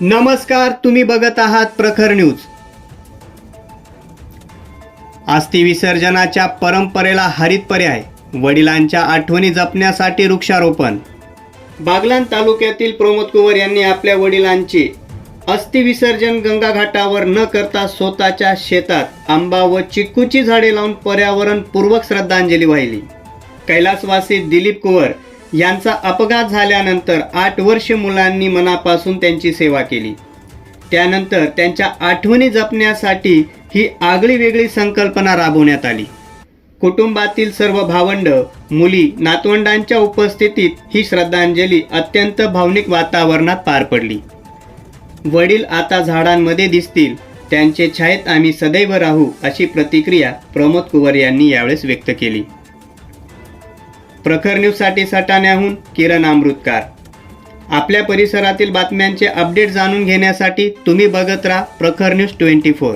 नमस्कार तुम्ही बघत आहात प्रखर न्यूज. अस्थि विसर्जनाच्या परंपरेला हरित पर्याय वडिलांच्या आठवणी जपण्यासाठी वृक्षारोपण. बागलान तालुक्यातील प्रमोद कुंवर यांनी आपल्या वडिलांचे अस्थि विसर्जन गंगाघाटावर न करता स्वतःच्या शेतात आंबा व चिक्कूची झाडे लावून पर्यावरणपूर्वक श्रद्धांजली वाहिली. कैलासवासी दिलीप कुंवर यांचा अपघात झाल्यानंतर आठ वर्ष मुलांनी मनापासून त्यांची सेवा केली. त्यानंतर त्यांच्या आठवणी जपण्यासाठी ही आगळी वेगळी संकल्पना राबवण्यात आली. कुटुंबातील सर्व भावंड मुली नातवंडांच्या उपस्थितीत ही श्रद्धांजली अत्यंत भावनिक वातावरणात पार पडली. वडील आता झाडांमध्ये दिसतील त्यांचे छायेत आम्ही सदैव राहू अशी प्रतिक्रिया प्रमोद कुंवर यांनी यावेळेस व्यक्त केली. प्रखर न्यूजसाठी सटाण्याहून किरण अमृतकार आपल्या परिसरातील बातम्यांचे अपडेट जाणून घेण्यासाठी तुम्ही बघत राहा प्रखर न्यूज ट्वेंटी फोर.